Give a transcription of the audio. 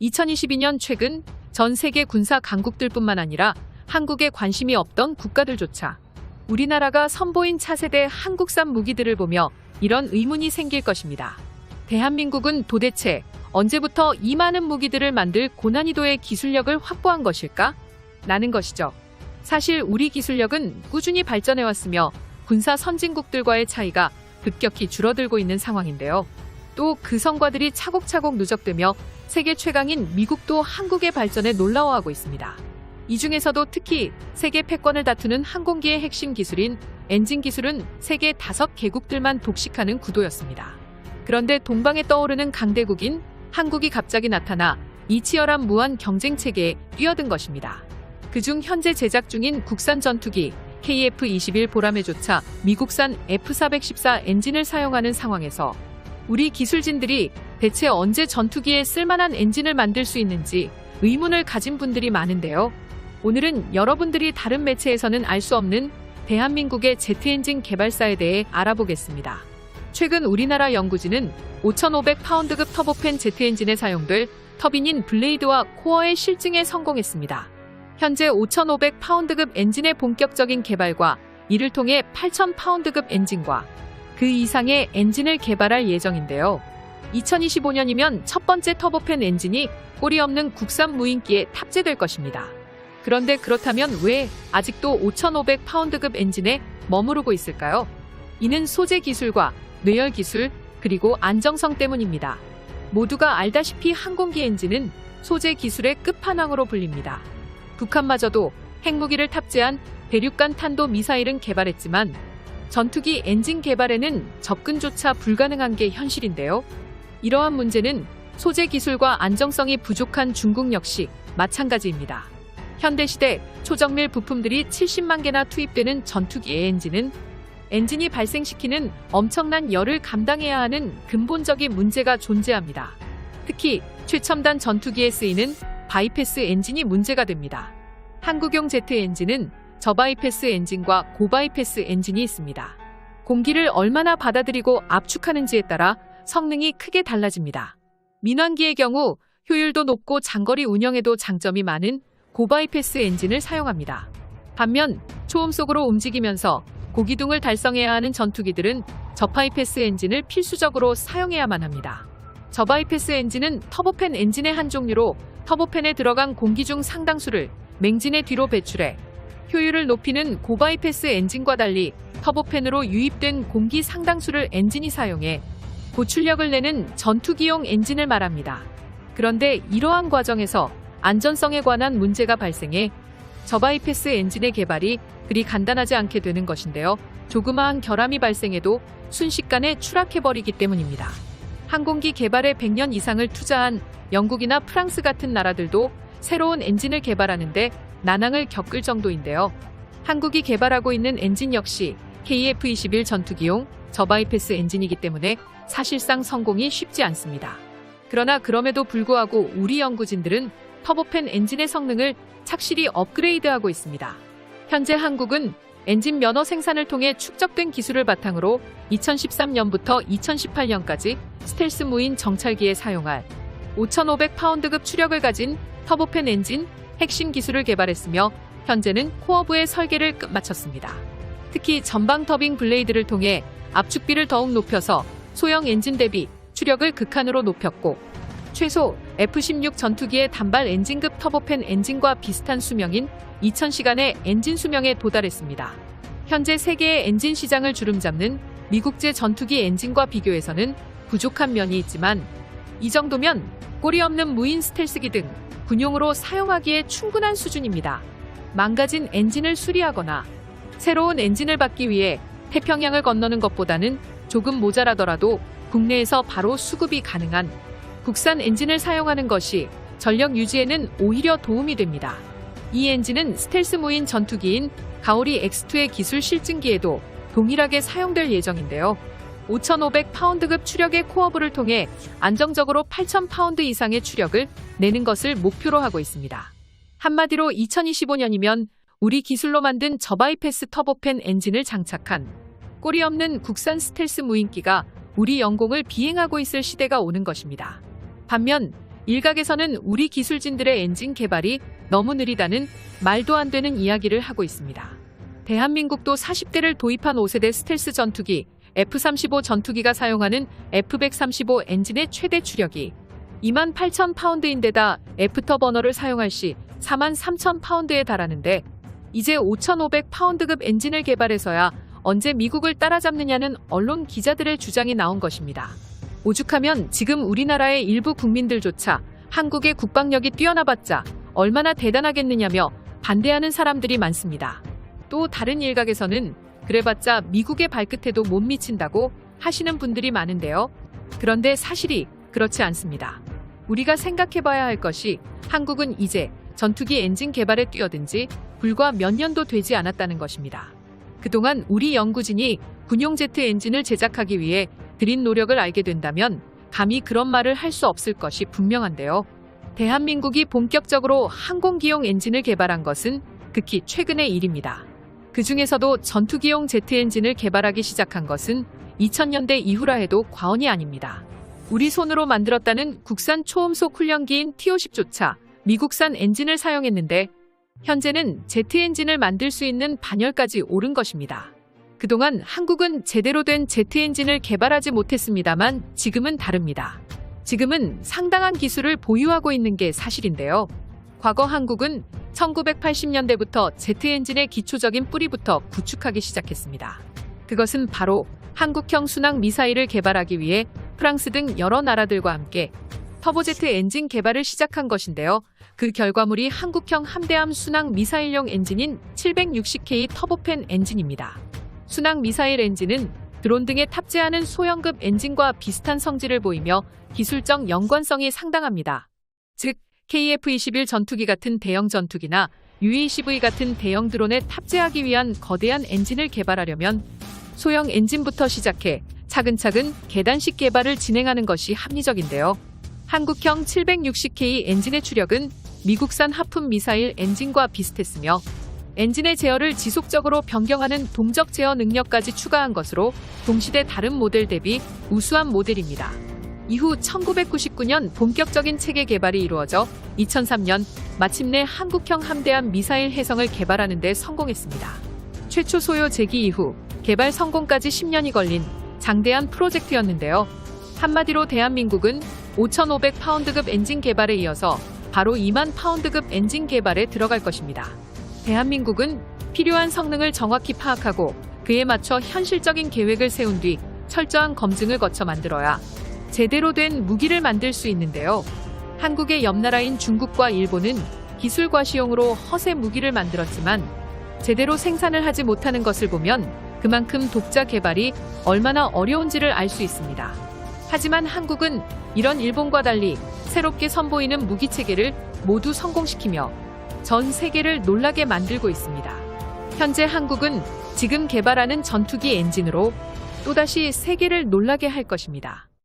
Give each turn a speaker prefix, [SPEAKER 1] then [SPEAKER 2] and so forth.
[SPEAKER 1] 2022년 최근 전 세계 군사 강국들뿐만 아니라 한국에 관심이 없던 국가들조차 우리나라가 선보인 차세대 한국산 무기들을 보며 이런 의문이 생길 것입니다. 대한민국은 도대체 언제부터 이 많은 무기들을 만들 고난이도의 기술력을 확보한 것일까? 라는 것이죠. 사실 우리 기술력은 꾸준히 발전해왔으며 군사 선진국들과의 차이가 급격히 줄어들고 있는 상황인데요. 또 그 성과들이 차곡차곡 누적되며 세계 최강인 미국도 한국의 발전에 놀라워하고 있습니다. 이 중에서도 특히 세계 패권을 다투는 항공기의 핵심 기술인 엔진 기술은 세계 다섯 개국들만 독식하는 구도였습니다. 그런데 동방에 떠오르는 강대국인 한국이 갑자기 나타나 이 치열한 무한 경쟁 체계에 뛰어든 것입니다. 그중 현재 제작 중인 국산 전투기 KF-21 보람에조차 미국산 F-414 엔진을 사용하는 상황에서 우리 기술진들이 대체 언제 전투기에 쓸만한 엔진을 만들 수 있는지 의문을 가진 분들이 많은데요. 오늘은 여러분들이 다른 매체에서는 알 수 없는 대한민국의 제트 엔진 개발사에 대해 알아보겠습니다. 최근 우리나라 연구진은 5,500파운드급 터보팬 제트 엔진에 사용될 터빈인 블레이드와 코어의 실증에 성공했습니다. 현재 5,500파운드급 엔진의 본격적인 개발과 이를 통해 8,000파운드급 엔진과 그 이상의 엔진을 개발할 예정인데요. 2025년이면 첫 번째 터보팬 엔진이 꼬리 없는 국산 무인기에 탑재될 것입니다. 그런데 그렇다면 왜 아직도 5,500파운드급 엔진에 머무르고 있을까요? 이는 소재 기술과 뇌열 기술, 그리고 안정성 때문입니다. 모두가 알다시피 항공기 엔진은 소재 기술의 끝판왕으로 불립니다. 북한마저도 핵무기를 탑재한 대륙간 탄도 미사일은 개발했지만 전투기 엔진 개발에는 접근조차 불가능한 게 현실인데요. 이러한 문제는 소재 기술과 안정성이 부족한 중국 역시 마찬가지입니다. 현대시대 초정밀 부품들이 70만 개나 투입되는 전투기의 엔진은 엔진이 발생시키는 엄청난 열을 감당해야 하는 근본적인 문제가 존재합니다. 특히 최첨단 전투기에 쓰이는 바이패스 엔진이 문제가 됩니다. 한국용 제트 엔진은 저바이패스 엔진과 고바이패스 엔진이 있습니다. 공기를 얼마나 받아들이고 압축하는지에 따라 성능이 크게 달라집니다. 민환기의 경우 효율도 높고 장거리 운영에도 장점이 많은 고바이패스 엔진을 사용합니다. 반면 초음 속으로 움직이면서 고기둥을 달성해야 하는 전투기들은 저바이패스 엔진을 필수적으로 사용해야만 합니다. 저바이패스 엔진은 터보팬 엔진의 한 종류로 터보팬에 들어간 공기 중 상당수를 맹진의 뒤로 배출해 효율을 높이는 고바이패스 엔진과 달리 터보팬으로 유입된 공기 상당수를 엔진이 사용해 고출력을 내는 전투기용 엔진을 말합니다. 그런데 이러한 과정에서 안전성에 관한 문제가 발생해 저바이패스 엔진의 개발이 그리 간단하지 않게 되는 것인데요. 조그마한 결함이 발생해도 순식간에 추락해버리기 때문입니다. 항공기 개발에 100년 이상을 투자한 영국이나 프랑스 같은 나라들도 새로운 엔진을 개발하는데 난항을 겪을 정도인데요. 한국이 개발하고 있는 엔진 역시 KF-21 전투기용 저바이패스 엔진이기 때문에 사실상 성공이 쉽지 않습니다. 그러나 그럼에도 불구하고 우리 연구진들은 터보팬 엔진의 성능을 착실히 업그레이드하고 있습니다. 현재 한국은 엔진 면허 생산을 통해 축적된 기술을 바탕으로 2013년부터 2018년까지 스텔스 무인 정찰기에 사용할 5,500파운드급 추력을 가진 터보팬 엔진 핵심 기술을 개발했으며 현재는 코어부의 설계를 끝마쳤습니다. 특히 전방 터빙 블레이드를 통해 압축비를 더욱 높여서 소형 엔진 대비 추력을 극한으로 높였고 최소 F-16 전투기의 단발 엔진급 터보팬 엔진과 비슷한 수명인 2000시간의 엔진 수명에 도달했습니다. 현재 세계의 엔진 시장을 주름잡는 미국제 전투기 엔진과 비교해서는 부족한 면이 있지만 이 정도면 꼬리 없는 무인 스텔스기 등 군용으로 사용하기에 충분한 수준입니다. 망가진 엔진을 수리하거나 새로운 엔진을 받기 위해 태평양을 건너는 것보다는 조금 모자라더라도 국내에서 바로 수급이 가능한 국산 엔진을 사용하는 것이 전력 유지에는 오히려 도움이 됩니다. 이 엔진은 스텔스 무인 전투기인 가오리 X2의 기술 실증기에도 동일하게 사용될 예정인데요. 5,500파운드급 추력의 코어부를 통해 안정적으로 8,000파운드 이상의 추력을 내는 것을 목표로 하고 있습니다. 한마디로 2025년이면 우리 기술로 만든 저바이패스 터보팬 엔진을 장착한 꼬리 없는 국산 스텔스 무인기가 우리 영공을 비행하고 있을 시대가 오는 것입니다. 반면 일각에서는 우리 기술진들의 엔진 개발이 너무 느리다는 말도 안 되는 이야기를 하고 있습니다. 대한민국도 40대를 도입한 5세대 스텔스 전투기 F-35 전투기가 사용하는 F-135 엔진의 최대 추력이 2만 8천 파운드인데다 애프터 버너를 사용할 시 4만 3천 파운드에 달하는데 이제 5,500 파운드급 엔진을 개발해서야 언제 미국을 따라잡느냐는 언론 기자들의 주장이 나온 것입니다. 오죽하면 지금 우리나라의 일부 국민들조차 한국의 국방력이 뛰어나봤자 얼마나 대단하겠느냐며 반대하는 사람들이 많습니다. 또 다른 일각에서는 그래봤자 미국의 발끝에도 못 미친다고 하시는 분들이 많은데요. 그런데 사실이 그렇지 않습니다. 우리가 생각해봐야 할 것이 한국은 이제 전투기 엔진 개발에 뛰어든 지 불과 몇 년도 되지 않았다는 것입니다. 그동안 우리 연구진이 군용 제트 엔진을 제작하기 위해 들인 노력을 알게 된다면 감히 그런 말을 할 수 없을 것이 분명한데요. 대한민국이 본격적으로 항공기용 엔진을 개발한 것은 극히 최근의 일입니다. 그 중에서도 전투기용 제트 엔진을 개발하기 시작한 것은 2000년대 이후라 해도 과언이 아닙니다. 우리 손으로 만들었다는 국산 초음속 훈련기인 T-50조차 미국산 엔진을 사용했는데 현재는 제트 엔진을 만들 수 있는 반열까지 오른 것입니다. 그동안 한국은 제대로 된 제트 엔진을 개발하지 못했습니다만 지금은 다릅니다. 지금은 상당한 기술을 보유하고 있는 게 사실인데요. 과거 한국은 1980년대부터 제트 엔진의 기초적인 뿌리부터 구축하기 시작했습니다. 그것은 바로 한국형 순항 미사일을 개발하기 위해 프랑스 등 여러 나라들과 함께 터보제트 엔진 개발을 시작한 것인데요. 그 결과물이 한국형 함대함 순항 미사일용 엔진인 760K 터보팬 엔진입니다. 순항 미사일 엔진은 드론 등에 탑재하는 소형급 엔진과 비슷한 성질을 보이며 기술적 연관성이 상당합니다. 즉, KF-21 전투기 같은 대형 전투기나 UACV 같은 대형 드론에 탑재하기 위한 거대한 엔진을 개발하려면 소형 엔진부터 시작해 차근차근 계단식 개발을 진행하는 것이 합리적인데요. 한국형 760K 엔진의 추력은 미국산 하품 미사일 엔진과 비슷했으며 엔진의 제어를 지속적으로 변경하는 동적 제어 능력까지 추가한 것으로 동시대 다른 모델 대비 우수한 모델입니다. 이후 1999년 본격적인 체계 개발이 이루어져 2003년 마침내 한국형 함대함 미사일 해성을 개발하는 데 성공했습니다. 최초 소요 제기 이후 개발 성공까지 10년이 걸린 장대한 프로젝트였는데요. 한마디로 대한민국은 5,500 파운드급 엔진 개발에 이어서 바로 2만 파운드급 엔진 개발에 들어갈 것입니다. 대한민국은 필요한 성능을 정확히 파악하고 그에 맞춰 현실적인 계획을 세운 뒤 철저한 검증을 거쳐 만들어야 제대로 된 무기를 만들 수 있는데요. 한국의 옆나라인 중국과 일본은 기술 과시용으로 허세 무기를 만들었지만 제대로 생산을 하지 못하는 것을 보면 그만큼 독자 개발이 얼마나 어려운지를 알 수 있습니다. 하지만 한국은 이런 일본과 달리 새롭게 선보이는 무기 체계를 모두 성공시키며 전 세계를 놀라게 만들고 있습니다. 현재 한국은 지금 개발하는 전투기 엔진으로 또다시 세계를 놀라게 할 것입니다.